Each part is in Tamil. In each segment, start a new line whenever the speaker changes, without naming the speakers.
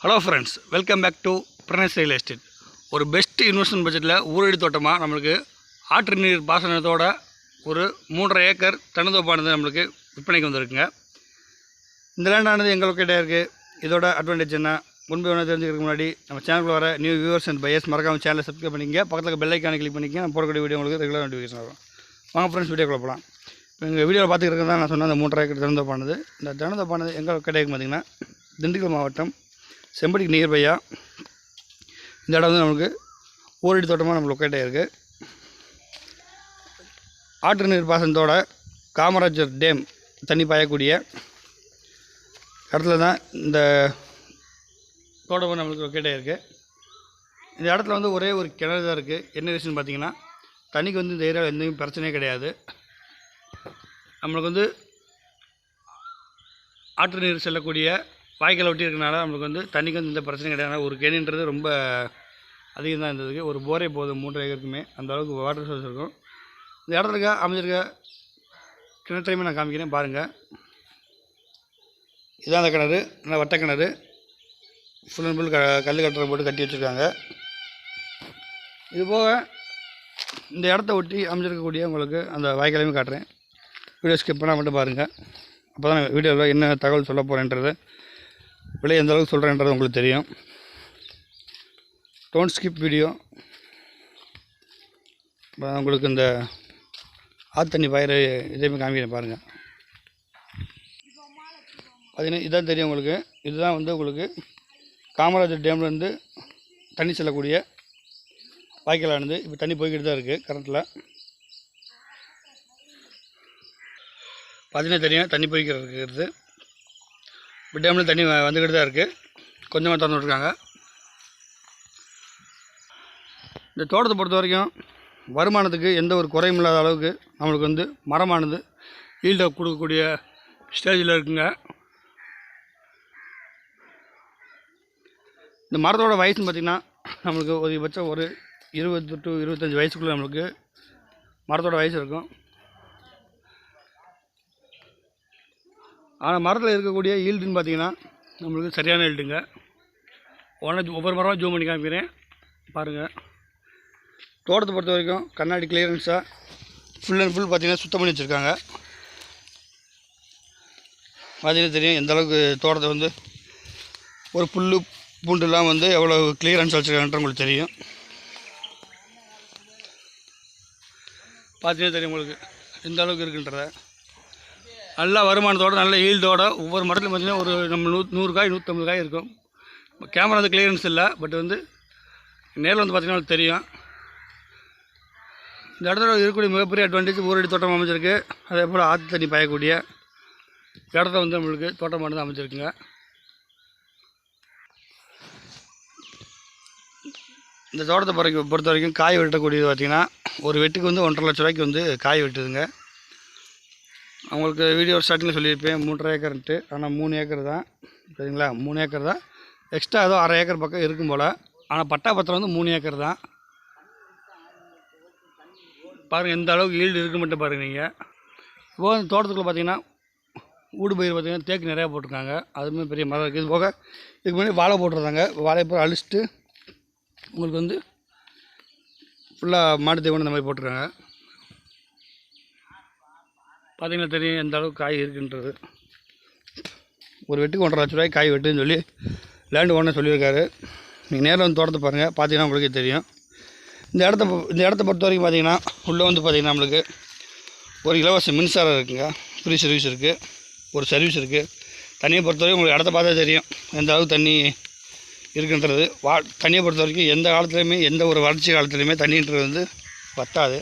Hello friends welcome back to Pranesh real estate ஒரு பெஸ்ட் இன்வெஸ்ட்மெண்ட் பட்ஜெட்டில் ஊரடி தோட்டமாக நம்மளுக்கு ஆற்று நீர் பாசனத்தோட ஒரு மூன்றரை ஏக்கர் தனித்தோப்பானது நம்மளுக்கு விற்பனைக்கு வந்திருக்குங்க. இந்த லேண்டானது எங்களுக்கு லொக்கேட்டாக இருக்குது இதோட அட்வான்டேஜ் என்ன? முன்பு ஒன்று தெரிஞ்சுக்கிறதுக்கு முன்னாடி நம்ம சேனலுக்கு வர நியூ வியூவர்ஸ் அண்ட் பையர்ஸ் மறக்காம சேனலை சப்ஸ்கிரைப் பண்ணிக்கங்க. பக்கத்தில் பெல் ஐக்கானை கிளிக் பண்ணிக்கங்க. நான் போடக்கூடிய வீடியோ உங்களுக்கு ரெகுலர் நோட்டிஃபிகேஷன் வரும். வாங்க ஃப்ரெண்ட்ஸ் வீடியோக்குள்ள போகலாம் இப்போ எங்கள் வீடியோவில் பார்த்துக்கிறதுக்கு தான் நான் சொன்ன அந்த மூன்றரை ஏக்கர் திறந்தோப்பானது இந்த திறந்தோப்பானது எங்கள் கிடைக்கும் பார்த்தீங்கன்னா திண்டுக்கல் மாவட்டம் செம்படிக்கு நியர்பையா இந்த இடம் வந்து நம்மளுக்கு ஓரடி தோட்டமாக நம்ம லொக்கேட் ஆகிருக்கு ஆற்று நீர் பாசனத்தோட காமராஜர் டேம் தண்ணி பாயக்கூடிய இடத்துல தான் இந்த தோட்டம் நம்மளுக்கு லொக்கேட் ஆகிருக்கு இந்த இடத்துல வந்து ஒரே ஒரு கிணறு தான் இருக்குது என்ன ரீசன் பார்த்தீங்கன்னா தண்ணிக்கு வந்து இந்த ஏரியாவில் எந்த பிரச்சனையே கிடையாது. நம்மளுக்கு வந்து ஆற்று நீர் செல்லக்கூடிய வாய்க்கால் ஒட்டி இருக்கனால நம்மளுக்கு வந்து தண்ணிக்கு வந்து எந்த பிரச்சனையும் கிடையாது. ஒரு கேணின்றது ரொம்ப அதிகம் தான் இருந்ததுக்கு ஒரு போரே போதும் மூன்று ஏக்கருக்குமே. அந்த அளவுக்கு வாட்டர் சோர்ஸ் இருக்கும். இந்த இடத்துல இருக்க அமைஞ்சிருக்க கிணற்றையுமே நான் காமிக்கிறேன். பாருங்கள் இதான் அந்த கிணறு. நல்லா வட்ட கிணறு. ஃபுல் அண்ட் ஃபுல் க கல் கட்டரை போட்டு கட்டி வச்சுருக்காங்க. இது போக இந்த இடத்த ஒட்டி அமைஞ்சிருக்கக்கூடிய உங்களுக்கு அந்த வாய்க்காலையும் காட்டுறேன். வீடியோ ஸ்கிப் பண்ணால் மட்டும் பாருங்கள் அப்போ தான் வீடியோவில் என்ன தகவல் சொல்ல போகிறேன்றது விலை எந்த அளவுக்கு சொல்கிறேன்றது உங்களுக்கு தெரியும். டோன் ஸ்கிப் வீடியோ இப்போ உங்களுக்கு இந்த ஆத்தண்ணி பயிர் இதையுமே காமிக்கிறேன் பாருங்கள் பார்த்தீங்கன்னா இதான் தெரியும் உங்களுக்கு. இதுதான் வந்து உங்களுக்கு காமராஜர் டேம்லேருந்து தண்ணி செல்லக்கூடிய வாய்க்கலானது. இப்போ தண்ணி போய்கிட்டு தான் இருக்குது கரண்ட்டில் பார்த்தீங்கன்னா தெரியும் தண்ணி போய்க்கிட்டு இருக்கிறது டேமில் தண்ணி வந்துக்கிட்டு தான் இருக்குது கொஞ்சமாக திறந்து விட்ருக்காங்க இந்த தோட்டத்தை பொறுத்த வரைக்கும் வருமானத்துக்கு எந்த ஒரு குறையும் இல்லாத அளவுக்கு நம்மளுக்கு வந்து மரமானது ஈல்டை கொடுக்கக்கூடிய ஸ்டேஜில் இருக்குங்க. இந்த மரத்தோட வயசுன்னு பார்த்திங்கன்னா நம்மளுக்கு அதிகபட்சம் ஒரு இருபது டு இருபத்தஞ்சி வயசுக்குள்ளே நம்மளுக்கு மரத்தோட வயசு இருக்கும். ஆனால் மரத்தில் இருக்கக்கூடிய ஈல்டுன்னு பார்த்தீங்கன்னா நம்மளுக்கு சரியான ஈல்டுங்க. ஒன்று ஒவ்வொரு மரமாக ஜூம் பண்ணி காமிக்கிறேன். பாருங்கள் தோட்டத்தை பொறுத்த வரைக்கும் கண்ணாடி கிளியரன்ஸாக ஃபுல் அண்ட் ஃபுல் பார்த்தீங்கன்னா சுத்தம் பண்ணி வச்சுருக்காங்க. பார்த்தீங்கன்னா தெரியும் எந்த அளவுக்கு தோட்டத்தை வந்து ஒரு புல் பூண்டுலாம் வந்து எவ்வளோ கிளியரன்ஸ் வச்சுருக்காங்கன்ற உங்களுக்கு தெரியும். பார்த்தீங்கன்னா தெரியும் உங்களுக்கு எந்த அளவுக்கு இருக்குன்றத. நல்ல வருமானத்தோட நல்ல ஈல்டோட ஒவ்வொரு மரத்துலையும் பார்த்தீங்கன்னா ஒரு நம்ம நூ நூறு காய் நூற்றம்பது காய் இருக்கும். கேமரா வந்து கிளியரன்ஸ் இல்லை பட் வந்து நேரில் வந்து பார்த்தீங்கன்னா உங்களுக்கு தெரியும். இந்த இடத்துல இருக்கக்கூடிய மிகப்பெரிய அட்வான்டேஜ் ஊரடி தோட்டம் அமைஞ்சிருக்கு. அதே போல் ஆற்று தண்ணி பாயக்கூடிய இடத்த வந்து நம்மளுக்கு தோட்டம் தோட்டமானது அமைஞ்சிருக்குங்க. இந்த தோட்டத்தை பொறுக்க பொறுத்த வரைக்கும் காய் வெட்டக்கூடியது பார்த்திங்கன்னா ஒரு வெட்டுக்கு வந்து ஒன்றரை லட்ச ரூபாய்க்கு வந்து காய் வெட்டுதுங்க. உங்களுக்கு வீடியோ ஸ்டார்டிங்கில் சொல்லியிருப்பேன். மூன்றரை ஏக்கர்ன்ட்டு. ஆனால் மூணு ஏக்கர் தான். சரிங்களா? மூணு ஏக்கர் தான். எக்ஸ்ட்ரா ஏதோ அரை ஏக்கர் பக்கம் இருக்கும் போல். ஆனால் பட்டா பத்திரம் வந்து மூணு ஏக்கர் தான். பாருங்கள் எந்த அளவுக்கு ஈல்டு இருக்கு மட்டும் பாருங்கள் நீங்கள் இப்போ இந்த தோட்டத்துக்குள்ளே பார்த்தீங்கன்னா ஊடு பயிர் பார்த்திங்கன்னா தேக்கு நிறையா போட்டிருக்காங்க. அதுவுமே பெரிய மரம் இருக்குது இது போக இதுக்கு முன்னாடி வாழை போட்டிருந்தாங்க. வாழையை அழிச்சிட்டு உங்களுக்கு வந்து ஃபுல்லாக மாட்டு தீவனம் இந்த மாதிரி போட்டிருக்காங்க. பார்த்தீங்கன்னா தெரியும் எந்த அளவுக்கு காய் இருக்குன்றது. ஒரு வெட்டுக்கு ஒன்றரை லட்ச ரூபாய்க்கு காய் வெட்டுன்னு சொல்லி லேண்டு ஒன்று சொல்லியிருக்காரு. நீங்கள் நேரில் வந்து தோட்டத்தை பாருங்கள் பார்த்தீங்கன்னா உங்களுக்கே தெரியும். இந்த இடத்த இந்த இடத்த பொறுத்த வரைக்கும் பார்த்தீங்கன்னா உள்ளே வந்து பார்த்திங்கன்னா நம்மளுக்கு ஒரு இலவச மின்சாரம் இருக்குங்க. ஃப்ரீ சர்வீஸ் இருக்குது ஒரு சர்வீஸ் இருக்குது தண்ணியை பொறுத்தவரைக்கும் உங்களுக்கு இடத்த பார்த்தா தெரியும் எந்த அளவுக்கு தண்ணி இருக்குன்றது. வா தண்ணியை பொறுத்த வரைக்கும் எந்த காலத்துலேயுமே எந்த ஒரு வறட்சி காலத்துலேயுமே தண்ணின்றது வந்து வத்தாது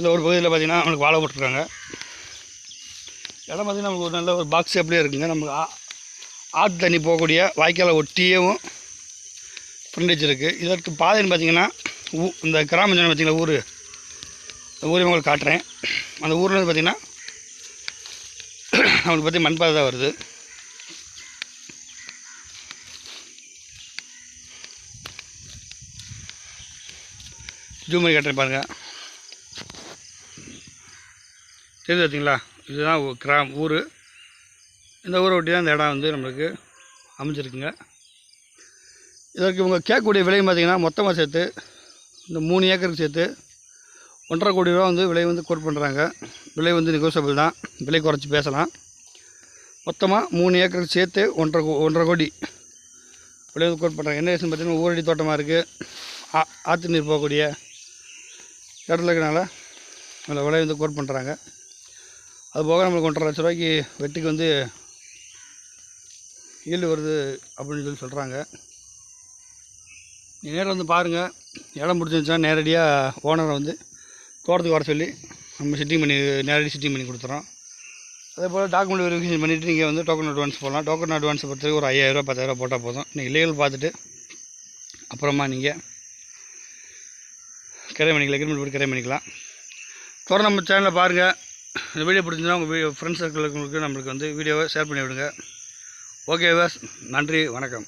இதில் ஒரு பகுதியில் பார்த்தீங்கன்னா நம்மளுக்கு வாழை போட்டிருக்காங்க. இடம் பார்த்தீங்கன்னா நமக்கு ஒரு நல்ல ஒரு பாக்ஸ் அப்படியே இருக்குங்க. நமக்கு ஆ ஆற்று தண்ணி போகக்கூடிய வாய்க்காலை ஒட்டியவும் ஃப்ரண்டேஜ் இருக்குது இதற்கு பாதைன்னு பார்த்தீங்கன்னா ஊ இந்த கிராமம் சொன்ன ஊர். ஊரை உங்களுக்கு காட்டுறேன். அந்த ஊரில் வந்து பார்த்தீங்கன்னா நம்மளுக்கு பற்றி மண்பாதை தான் வருது. ஜூம் பண்ணி காட்டுறேன் பாருங்கள் தெரியுது பார்த்தீங்களா இதுதான் கிராம் ஊர். இந்த ஊரை ஒட்டி தான் இந்த இடம் வந்து நம்மளுக்கு அமைஞ்சிருக்குங்க. இதற்கு இவங்க கேட்கக்கூடிய விலையும் பார்த்திங்கன்னா மொத்தமாக சேர்த்து இந்த மூணு ஏக்கருக்கு சேர்த்து ஒன்றரை கோடி ரூபா வந்து விலை வந்து கோட் பண்ணுறாங்க விலை வந்து நெகோசியபிள் தான். விலை குறைச்சி பேசலாம். மொத்தமாக மூணு ஏக்கருக்கு சேர்த்து ஒன்றரை கோ- ஒன்றரை கோடி விலை வந்து கோட் பண்ணுறாங்க என்ன ரீசன் பார்த்தீங்கன்னா ஊரடி தோட்டமாக இருக்குது ஆ ஆற்று நீர் போகக்கூடிய இடத்துல இருக்கனால அதில் விலை வந்து கோட் பண்ணுறாங்க அது போக நம்மளுக்கு ஒன்றரை லட்ச ரூபாய்க்கு வெட்டுக்கு வந்து ஈல்டு வருது அப்படின்னு சொல்லி சொல்கிறாங்க நீ நேரில் வந்து பாருங்கள் இடம் பிடிச்சிருந்துச்சுன்னா நேரடியாக ஓனரை வந்து தோட்டத்துக்கு வர சொல்லி நம்ம சிட்டிங் பண்ணி நேரடி சிட்டிங் பண்ணி கொடுத்துறோம். அதே போல் டாக்குமெண்ட் வெரிஃபிகேஷன் பண்ணிவிட்டு நீங்கள் வந்து டோக்கன் அட்வான்ஸ் போடலாம். டோக்கன் அட்வான்ஸ் பொறுத்தவரைக்கும் ஒரு ஐயாயிரரூவா பத்தாயிரரூவா போட்டால் போதும். நீங்கள் லீகல் பார்த்துட்டு அப்புறமா நீங்கள் கிரை பண்ணிக்கலாம். எக்ரிமெண்ட் போட்டு கிரை பண்ணிக்கலாம். தொடர்ந்து நம்ம சேனலில் பாருங்கள் இந்த வீடியோ பிடிச்சிருந்தா உங்கள் வீடியோ ஃப்ரெண்ட்ஸ் சர்க்கிளுக்கு நம்மளுக்கு வந்து வீடியோவை ஷேர் பண்ணி விடுங்க ஓகே வாஸ் நன்றி வணக்கம்.